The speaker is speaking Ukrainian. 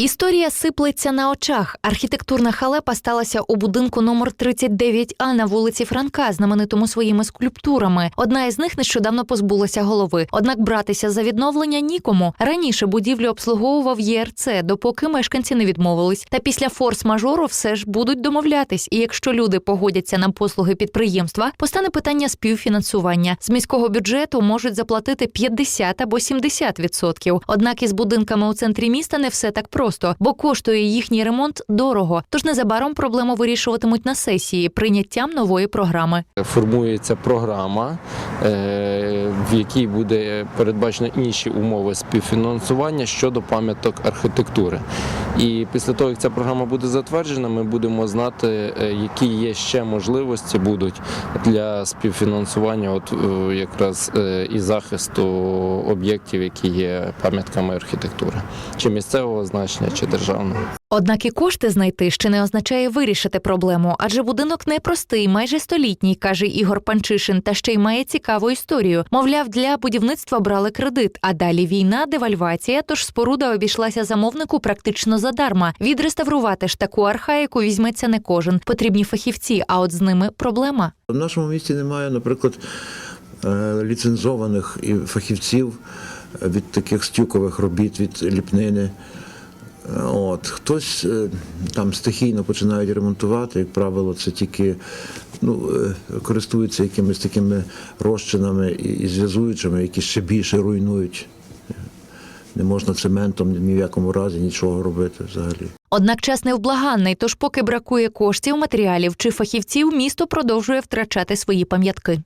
Історія сиплеться на очах. Архітектурна халепа сталася у будинку номер 39А на вулиці Франка, знаменитому своїми скульптурами. Одна із них нещодавно позбулася голови. Однак братися за відновлення нікому. Раніше будівлю обслуговував ЄРЦ, допоки мешканці не відмовились. Та після форс-мажору все ж будуть домовлятись. І якщо люди погодяться на послуги підприємства, постане питання співфінансування. З міського бюджету можуть заплатити 50 або 70 відсотків. Однак із будинками у центрі міста не все так просто, бо коштує їхній ремонт дорого. Тож незабаром проблему вирішуватимуть на сесії прийняттям нової програми. Формується програма, е, в якій буде передбачено інші умови співфінансування щодо пам'яток архітектури. І після того, як ця програма буде затверджена, ми будемо знати, е, які є ще можливості будуть для співфінансування, от е, якраз і захисту об'єктів, які є пам'ятками архітектури, чи місцевого значення, чи державного. Однак і кошти знайти ще не означає вирішити проблему, адже будинок непростий, майже столітній, каже Ігор Панчишин, та ще й має цікаву історію. Мовляв, для будівництва брали кредит, а далі війна, девальвація, тож споруда обійшлася замовнику практично задарма. Відреставрувати ж таку архаїку візьметься не кожен. Потрібні фахівці, а от з ними проблема. В нашому місті немає, наприклад, е, ліцензованих і фахівців від таких стюкових робіт, від ліпнини. От. Хтось е, там стихійно починають ремонтувати, як правило, це тільки ну, е, користуються якимись такими розчинами і зв'язуючими, які ще більше руйнують. Не можна цементом ні в якому разі нічого робити взагалі. Однак час невблаганний, тож поки бракує коштів, матеріалів чи фахівців, місто продовжує втрачати свої пам'ятки.